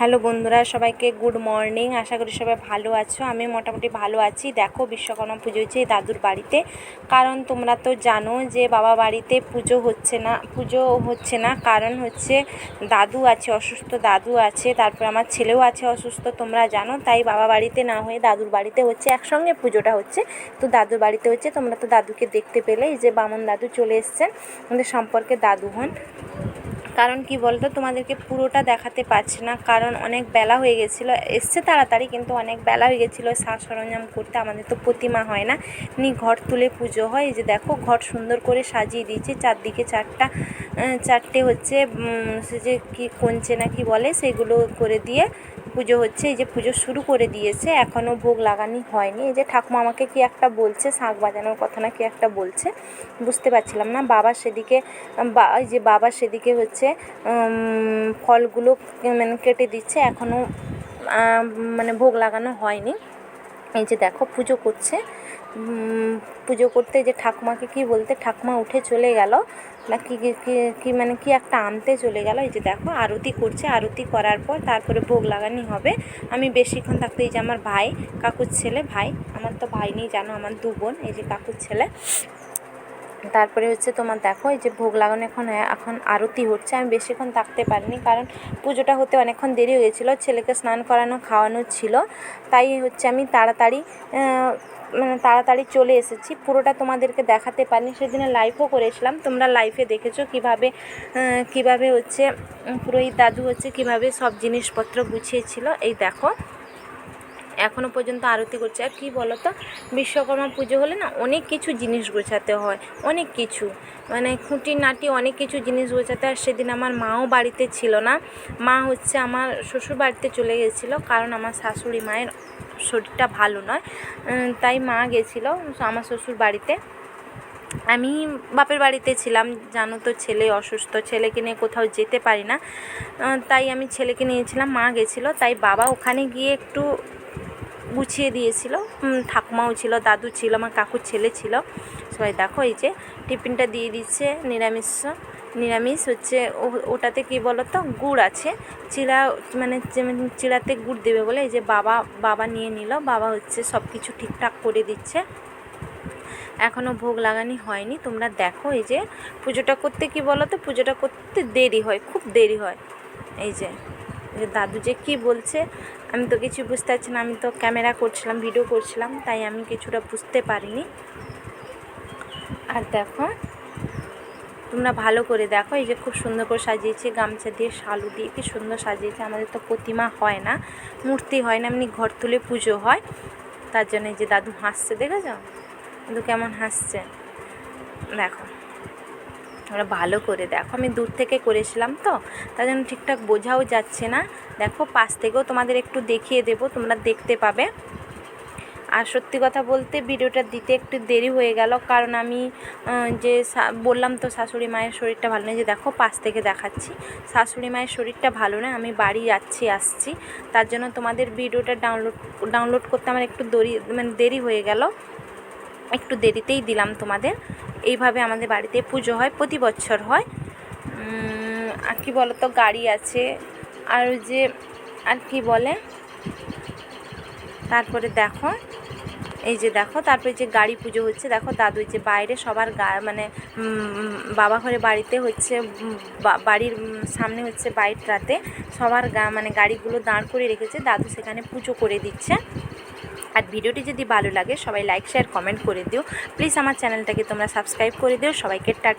Hello বন্ধুরা, সবাইকে good morning. আশা করি সবাই ভালো আছো। আমি মোটামুটি ভালো আছি। দেখো, বিশ্বকর্মা পুজো হচ্ছে দাদুর বাড়িতে। কারণ তোমরা তো জানো যে বাবা বাড়িতে পুজো হচ্ছে না, পুজো হচ্ছে না। কারণ হচ্ছে দাদু আছে, অসুস্থ দাদু আছে, তারপর আমার ছেলেও আছে অসুস্থ, তোমরা জানো। তাই বাবা বাড়িতে না হয়ে দাদুর বাড়িতে হচ্ছে, একসঙ্গে পুজোটা হচ্ছে। তো দাদুর বাড়িতে হচ্ছে, তোমরা তো দাদুকে দেখতে পেলে যে বামন দাদু চলে এসছেন। আমাদের সম্পর্কে দাদু হন। কারণ কি বলতো, তোমাদেরকে পুরোটা দেখাতে পারছি না। কারণ অনেক বেলা হয়ে গেছিল, এসছে তাড়াতাড়ি কিন্তু অনেক বেলা হয়ে গেছিল সাজ সরঞ্জাম করতে আমাদের তো প্রতিমা হয় না। নি ঘর তুলে পুজো হয়, এই যে দেখো ঘর সুন্দর করে সাজিয়ে দিয়েছে, চারদিকে চারটা চারটে হচ্ছে সে যে কি কঞ্চে না কি বলে, সেগুলো করে দিয়ে পুজো হচ্ছে, এই যে পুজো শুরু করে দিয়েছে এখনও ভোগ লাগানি হয়নি। এই যে ঠাকুমা আমাকে কি একটা বলছে, শাঁখ বাজানোর কথা না কি একটা বলছে, বুঝতে পারছিলাম না। বাবা সেদিকে, বা যে বাবা সেদিকে হচ্ছে ফলগুলো মানে কেটে দিচ্ছে এখনও মানে ভোগ লাগানো হয়নি। এই যে দেখো, পুজো করছে। পুজো করতে যে ঠাকুমাকে কি বলতে, ঠাকুমা উঠে চলে গেল। না কি, কি- মানে কি একটা আনতে চলে গেল। এই যে দেখো, আরতি করছে। আরতি করার পর তারপরে ভোগ লাগানি হবে। আমি বেশিক্ষণ থাকতে, এই যে আমার ভাই, কাকুর ছেলে, ভাই, আমার তো ভাই নেই, জানো, আমার দু বোন, এই যে কাকুর ছেলে। তারপরে হচ্ছে তোমার দেখো, এই যে ভোগ লাগানো এখন এখন আরতি হচ্ছে। আমি বেশিক্ষণ থাকতে পারিনি কারণ পুজোটা হতে অনেকক্ষণ দেরি হয়ে গেছিল, ছেলেকে স্নান করানো, খাওয়ানো ছিল। তাই হচ্ছে আমি তাড়াতাড়ি মানে তাড়াতাড়ি চলে এসেছি। পুরোটা তোমাদেরকে দেখাতে পারিনি, সেদিনে লাইভও করেছিলাম। তোমরা লাইভে দেখেছ কীভাবে কীভাবে হচ্ছে পুরোহিত দাদু হচ্ছে কীভাবে সব জিনিসপত্র গুছিয়েছিল। এই দেখো। এখনও পর্যন্ত আরতি করছে। আর কী বলো তো বিশ্বকর্মা পুজো হলে না অনেক কিছু জিনিস গোছাতে হয়, অনেক কিছু। মানে খুঁটি নাটি অনেক কিছু জিনিস গোছাতে হয়। সেদিন আমার মাও বাড়িতে ছিল না। মা হচ্ছে আমার শ্বশুর বাড়িতে চলে গেছিল কারণ আমার শাশুড়ি মায়ের শরীরটা ভালো নয়। তাই মা গেছিল আমার শ্বশুর বাড়িতে। আমি বাপের বাড়িতে ছিলাম। জানো তো ছেলে অসুস্থ, ছেলেকে নিয়ে কোথাও যেতে পারি না। তাই আমি ছেলেকে নিয়েছিলাম, মা গেছিল। তাই বাবা ওখানে গিয়ে একটু গুছিয়ে দিয়েছিল। ঠাকুমাও ছিল, দাদু ছিল, আমার কাকুর ছেলে ছিল। সবাই দেখো এই যে টিফিনটা দিয়ে দিচ্ছে নিরামিষ নিরামিষ হচ্ছে ওটাতে কি বলো তো গুড় আছে। চিড়া মানে যেমন চিড়াতে গুড় দেবে বলে এই যে বাবা বাবা নিয়ে নিল। বাবা হচ্ছে সব কিছু ঠিকঠাক করে দিচ্ছে। এখনও ভোগ লাগানি হয়নি। তোমরা দেখো এই যে পুজোটা করতে কি বলো তো পুজোটা করতে দেরি হয়, খুব দেরি হয়। এই যে যে দাদু যে কী বলছে, আমি তো কিছু বুঝতে পারছি না, আমি তো ক্যামেরা করছিলাম ভিডিও করছিলাম, তাই আমি কিছুটা বুঝতে পারিনি। আর দেখো, তোমরা ভালো করে দেখো, এই যে খুব সুন্দর করে সাজিয়েছে, গামছা দিয়ে শালু দিয়ে কি সুন্দর সাজিয়েছে, আমাদের তো প্রতিমা হয় না, মূর্তি হয় না, এমনি ঘর তুলে পুজো হয়, তার জন্য যে দাদু হাসছে, দেখেছ? দাদু কেমন হাসছে। দেখো তোমরা ভালো করে দেখো। আমি দূর থেকে করেছিলাম তো, তার জন্য ঠিকঠাক বোঝাও যাচ্ছে না। দেখো, পাশ থেকেও তোমাদের একটু দেখিয়ে দেবো, তোমরা দেখতে পাবে। আর সত্যি কথা বলতে ভিডিওটা দিতে একটু দেরি হয়ে গেল, কারণ আমি যে বললাম তো শাশুড়ি মায়ের শরীরটা ভালো নেই, যে দেখো, পাশ থেকে দেখাচ্ছি। শাশুড়ি মায়ের শরীরটা ভালো না আমি বাড়ি যাচ্ছি, আসছি। তার জন্য তোমাদের ভিডিওটা ডাউনলোড ডাউনলোড করতে আমার একটু দেরি মানে দেরি হয়ে গেল। একটু দেরিতেই দিলাম তোমাদের। এইভাবে আমাদের বাড়িতে পুজো হয়, প্রতি বছর হয়। আর কি বলো তো গাড়ি আছে। আর যে, আর কি বলে? তারপরে দেখো, এই যে দেখো, তারপরে যে গাড়ি পুজো হচ্ছে, দেখো দাদু যে বাইরে সবার গা মানে বাবা ঘরে বাড়িতে হচ্ছে বাড়ির সামনে হচ্ছে বাইকটাতে সবার গা মানে গাড়িগুলো দাঁড় করে রেখেছে, দাদু সেখানে পুজো করে দিচ্ছে। আর ভিডিওটি যদি ভালো লাগে, সবাই লাইক শেয়ার কমেন্ট করে দিও। প্লিজ আমার চ্যানেলটাকে তোমরা সাবস্ক্রাইব করে দিও। সবাইকে টাটা।